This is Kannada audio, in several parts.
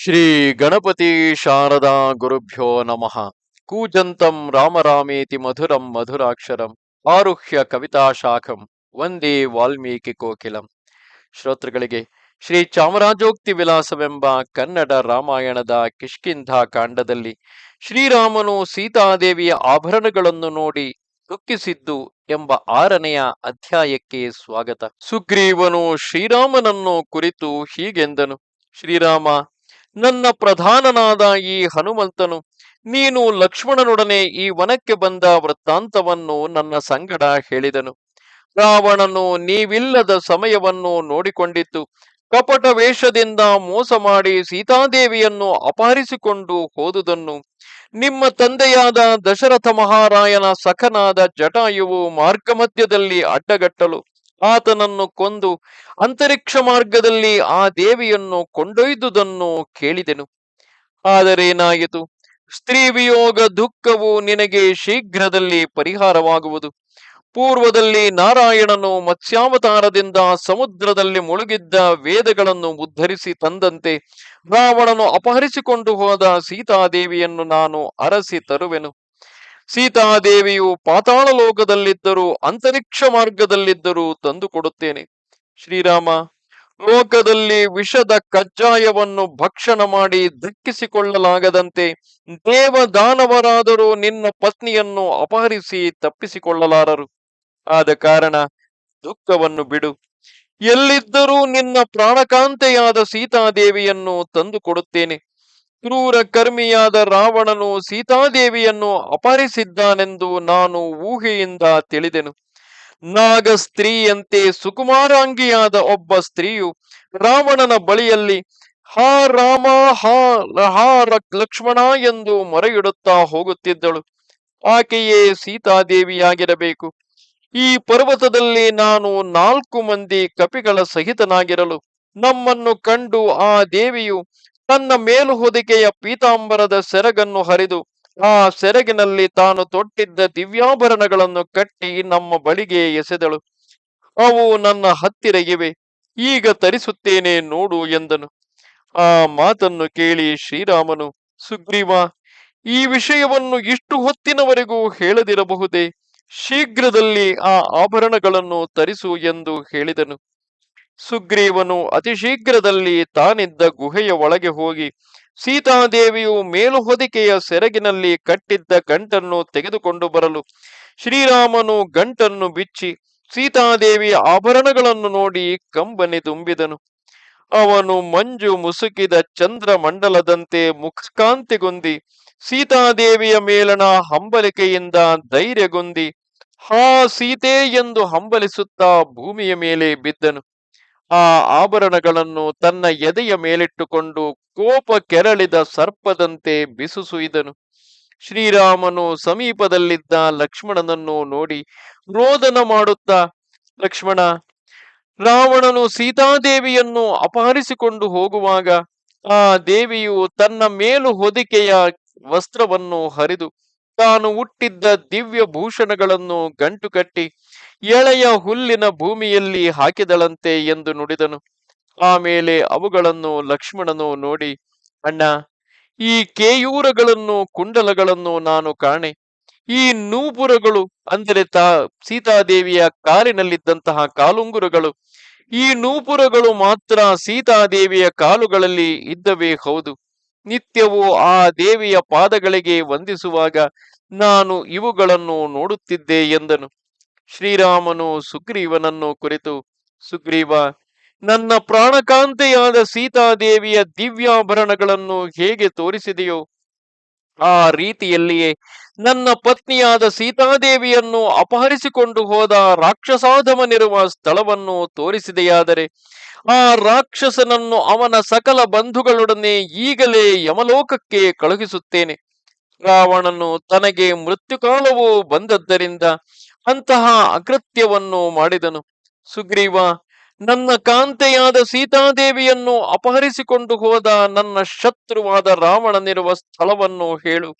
ಶ್ರೀ ಗಣಪತಿ ಶಾರದಾ ಗುರುಭ್ಯೋ ನಮಃ. ಕೂಜಂತಂ ರಾಮರಾಮೇತಿ ಮಧುರಂ ಮಧುರಾಕ್ಷರಂ ಆರುಹ್ಯ ಕವಿತಾ ಶಾಖಂ ವಂದೇ ವಾಲ್ಮೀಕಿ ಕೋಕಿಲಂ. ಶ್ರೋತೃಗಳಿಗೆ ಶ್ರೀ ಚಾಮರಾಜೋಕ್ತಿ ವಿಲಾಸವೆಂಬ ಕನ್ನಡ ರಾಮಾಯಣದ ಕಿಷ್ಕಿಂಧ ಕಾಂಡದಲ್ಲಿ ಶ್ರೀರಾಮನು ಸೀತಾದೇವಿಯ ಆಭರಣಗಳನ್ನು ನೋಡಿ ದುಃಖಿಸಿದ್ದು ಎಂಬ ಆರನೆಯ ಅಧ್ಯಾಯಕ್ಕೆ ಸ್ವಾಗತ. ಸುಗ್ರೀವನು ಶ್ರೀರಾಮನನ್ನು ಕುರಿತು ಹೀಗೆಂದನು. ಶ್ರೀರಾಮ ನನ್ನ ಪ್ರಧಾನನಾದ ಈ ಹನುಮಂತನು, ನೀನು ಲಕ್ಷ್ಮಣನೊಡನೆ ಈ ವನಕ್ಕೆ ಬಂದ ವೃತ್ತಾಂತವನ್ನು ನನ್ನ ಸಂಗಡ ಹೇಳಿದನು. ರಾವಣನು ನೀವಿಲ್ಲದ ಸಮಯವನ್ನು ನೋಡಿಕೊಂಡಿತ್ತು ಕಪಟ ವೇಷದಿಂದ ಮೋಸ ಮಾಡಿ ಸೀತಾದೇವಿಯನ್ನು ಅಪಹರಿಸಿಕೊಂಡು ಹೋದುದನ್ನು, ನಿಮ್ಮ ತಂದೆಯಾದ ದಶರಥ ಮಹಾರಾಯನ ಸಖನಾದ ಜಟಾಯುವು ಮಾರ್ಗ ಮಧ್ಯದಲ್ಲಿ ಅಡ್ಡಗಟ್ಟಲು ಆತನನ್ನು ಕೊಂದು ಅಂತರಿಕ್ಷ ಮಾರ್ಗದಲ್ಲಿ ಆ ದೇವಿಯನ್ನು ಕೊಂಡೊಯ್ದುದನ್ನು ಕೇಳಿದೆನು. ಆದರೇನಾಯಿತು ಸ್ತ್ರೀ ವಿಯೋಗ ದುಃಖವು ನಿನಗೆ ಶೀಘ್ರದಲ್ಲಿ ಪರಿಹಾರವಾಗುವುದು. ಪೂರ್ವದಲ್ಲಿ ನಾರಾಯಣನು ಮತ್ಸ್ಯಾವತಾರದಿಂದ ಸಮುದ್ರದಲ್ಲಿ ಮುಳುಗಿದ್ದ ವೇದಗಳನ್ನು ಉದ್ಧರಿಸಿ ತಂದಂತೆ ರಾವಣನು ಅಪಹರಿಸಿಕೊಂಡು ಹೋದ ಸೀತಾದೇವಿಯನ್ನು ನಾನು ಅರಸಿ ತರುವೆನು. ಸೀತಾದೇವಿಯು ಪಾತಾಳ ಲೋಕದಲ್ಲಿದ್ದರೂ ಅಂತರಿಕ್ಷ ಮಾರ್ಗದಲ್ಲಿದ್ದರೂ ತಂದು ಕೊಡುತ್ತೇನೆ ಶ್ರೀರಾಮ, ಲೋಕದಲ್ಲಿ ವಿಷದ ಕಜ್ಜಾಯವನ್ನು ಭಕ್ಷಣ ಮಾಡಿ ಧಕ್ಕಿಸಿಕೊಳ್ಳಲಾಗದಂತೆ ದೇವದಾನವರಾದರೂ ನಿನ್ನ ಪತ್ನಿಯನ್ನು ಅಪಹರಿಸಿ ತಪ್ಪಿಸಿಕೊಳ್ಳಲಾರರು. ಆದ ಕಾರಣ ದುಃಖವನ್ನು ಬಿಡು. ಎಲ್ಲಿದ್ದರೂ ನಿನ್ನ ಪ್ರಾಣಕಾಂತೆಯಾದ ಸೀತಾದೇವಿಯನ್ನು ತಂದು ಕೊಡುತ್ತೇನೆ ಕ್ರೂರ ಕರ್ಮಿಯಾದ ರಾವಣನು ಸೀತಾದೇವಿಯನ್ನು ಅಪಹರಿಸಿದ್ದಾನೆಂದು ನಾನು ಊಹೆಯಿಂದ ತಿಳಿದೆನು. ನಾಗ ಸ್ತ್ರೀಯಂತೆ ಸುಕುಮಾರಾಂಗಿಯಾದ ಒಬ್ಬ ಸ್ತ್ರೀಯು ರಾವಣನ ಬಳಿಯಲ್ಲಿ, ಹಾ ರಾಮ, ಹಾ ಹಾ ಲಕ್ಷ್ಮಣ ಎಂದು ಮೊರೆಯಿಡುತ್ತಾ ಹೋಗುತ್ತಿದ್ದಳು. ಆಕೆಯೇ ಸೀತಾದೇವಿಯಾಗಿರಬೇಕು. ಈ ಪರ್ವತದಲ್ಲಿ ನಾನು ನಾಲ್ಕು ಮಂದಿ ಕಪಿಗಳ ಸಹಿತನಾಗಿರಲು ನಮ್ಮನ್ನು ಕಂಡು ಆ ದೇವಿಯು ತನ್ನ ಮೇಲು ಹೊದಿಕೆಯ ಪೀತಾಂಬರದ ಸೆರಗನ್ನು ಹರಿದು ಆ ಸೆರಗಿನಲ್ಲಿ ತಾನು ತೊಟ್ಟಿದ್ದ ದಿವ್ಯಾಭರಣಗಳನ್ನು ಕಟ್ಟಿ ನಮ್ಮ ಬಳಿಗೆ ಎಸೆದಳು. ಅವು ನನ್ನ ಹತ್ತಿರ ಇವೆ ಈಗ ತರಿಸುತ್ತೇನೆ ನೋಡು ಎಂದನು. ಆ ಮಾತನ್ನು ಕೇಳಿ ಶ್ರೀರಾಮನು, ಸುಗ್ರೀವ, ಈ ವಿಷಯವನ್ನು ಇಷ್ಟು ಹೊತ್ತಿನವರೆಗೂ ಹೇಳದಿರಬಹುದೇ, ಶೀಘ್ರದಲ್ಲಿ ಆ ಆಭರಣಗಳನ್ನು ತರಿಸು ಎಂದು ಹೇಳಿದನು. ಸುಗ್ರೀವನು ಅತಿ ಶೀಘ್ರದಲ್ಲಿ ತಾನಿದ್ದ ಗುಹೆಯ ಒಳಗೆ ಹೋಗಿ ಸೀತಾದೇವಿಯು ಮೇಲು ಹೊದಿಕೆಯ ಸೆರಗಿನಲ್ಲಿ ಕಟ್ಟಿದ್ದ ಗಂಟನ್ನು ತೆಗೆದುಕೊಂಡು ಬರಲು. ಶ್ರೀರಾಮನು ಗಂಟನ್ನು ಬಿಚ್ಚಿ ಸೀತಾದೇವಿಯ ಆಭರಣಗಳನ್ನು ನೋಡಿ ಕಂಬನಿ ತುಂಬಿದನು. ಅವನು ಮಂಜು ಮುಸುಕಿದ ಚಂದ್ರ ಮಂಡಲದಂತೆ ಮುಖಕಾಂತಿಗೊಂದಿ ಸೀತಾದೇವಿಯ ಮೇಲನ ಹಂಬಲಿಕೆಯಿಂದ ಧೈರ್ಯಗೊಂದಿ ಹಾ ಸೀತೆ ಎಂದು ಹಂಬಲಿಸುತ್ತಾ ಭೂಮಿಯ ಮೇಲೆ ಬಿದ್ದನು. ಆ ಆಭರಣಗಳನ್ನು ತನ್ನ ಎದೆಯ ಮೇಲಿಟ್ಟುಕೊಂಡು ಕೋಪ ಕೆರಳಿದ ಸರ್ಪದಂತೆ ಬಿಸುಸುಯಿದನು. ಶ್ರೀರಾಮನು ಸಮೀಪದಲ್ಲಿದ್ದ ಲಕ್ಷ್ಮಣನನ್ನು ನೋಡಿ ರೋದನ ಮಾಡುತ್ತಾ, ಲಕ್ಷ್ಮಣ, ರಾವಣನು ಸೀತಾದೇವಿಯನ್ನು ಅಪಹರಿಸಿಕೊಂಡು ಹೋಗುವಾಗ ಆ ದೇವಿಯು ತನ್ನ ಮೇಲು ಹೊದಿಕೆಯ ವಸ್ತ್ರವನ್ನು ಹರಿದು ತಾನು ಹುಟ್ಟಿದ್ದ ದಿವ್ಯ ಭೂಷಣಗಳನ್ನು ಗಂಟು ಕಟ್ಟಿ ಎಳೆಯ ಹುಲ್ಲಿನ ಭೂಮಿಯಲ್ಲಿ ಹಾಕಿದಳಂತೆ ಎಂದು ನುಡಿದನು. ಆಮೇಲೆ ಅವುಗಳನ್ನು ಲಕ್ಷ್ಮಣನು ನೋಡಿ, ಅಣ್ಣ, ಈ ಕೇಯೂರಗಳನ್ನು, ಕುಂಡಲಗಳನ್ನು ನಾನು ಕಾಣೆ. ಈ ನೂಪುರಗಳು, ಅಂದರೆ ತಾ, ಸೀತಾದೇವಿಯ ಕಾಲಿನಲ್ಲಿದ್ದಂತಹ ಕಾಲುಂಗುರಗಳು, ಈ ನೂಪುರಗಳು ಮಾತ್ರ ಸೀತಾದೇವಿಯ ಕಾಲುಗಳಲ್ಲಿ ಇದ್ದವೇ ಹೌದು. ನಿತ್ಯವೂ ಆ ದೇವಿಯ ಪಾದಗಳಿಗೆ ವಂದಿಸುವಾಗ ನಾನು ಇವುಗಳನ್ನು ನೋಡುತ್ತಿದ್ದೆ ಎಂದನು. ಶ್ರೀರಾಮನು ಸುಗ್ರೀವನನ್ನು ಕುರಿತು, ಸುಗ್ರೀವ, ನನ್ನ ಪ್ರಾಣಕಾಂತೆಯಾದ ಸೀತಾದೇವಿಯ ದಿವ್ಯಾಭರಣಗಳನ್ನು ಹೇಗೆ ತೋರಿಸಿದೆಯೋ, ಆ ರೀತಿಯಲ್ಲಿಯೇ ನನ್ನ ಪತ್ನಿಯಾದ ಸೀತಾದೇವಿಯನ್ನು ಅಪಹರಿಸಿಕೊಂಡು ಹೋದ ರಾಕ್ಷಸಾಧಮನಿರುವ ಸ್ಥಳವನ್ನು ತೋರಿಸಿದೆಯಾದರೆ, ಆ ರಾಕ್ಷಸನನ್ನು ಅವನ ಸಕಲ ಬಂಧುಗಳೊಡನೆ ಈಗಲೇ ಯಮಲೋಕಕ್ಕೆ ಕಳುಹಿಸುತ್ತೇನೆ. ರಾವಣನು ತನಗೆ ಮೃತ್ಯುಕಾಲವು ಬಂದದ್ದರಿಂದ ಅಂತಹ ಅಕೃತ್ಯವನ್ನು ಮಾಡಿದನು. ಸುಗ್ರೀವ, ನನ್ನ ಕಾಂತೆಯಾದ ಸೀತಾದೇವಿಯನ್ನು ಅಪಹರಿಸಿಕೊಂಡು ಹೋದ ನನ್ನ ಶತ್ರುವಾದ ರಾವಣನಿರುವ ಸ್ಥಳವನ್ನು ಹೇಳು.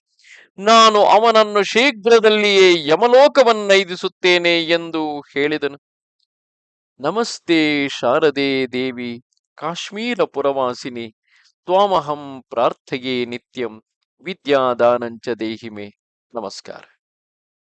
ನಾನು ಅವನನ್ನು ಶೀಘ್ರದಲ್ಲಿಯೇ ಯಮಲೋಕವನ್ನೈದಿಸುತ್ತೇನೆ ಎಂದು ಹೇಳಿದನು. ನಮಸ್ತೆ ಶಾರದೆ ದೇವಿ, ಕಾಶ್ಮೀರ ಪುರವಾಸಿನಿ, ತ್ವಾಮಹಂ ಪ್ರಾರ್ಥೆಯೇ ನಿತ್ಯಂ, ವಿದ್ಯಾದಾನಂಚ ದೇಹಿಮೆ. ನಮಸ್ಕಾರ.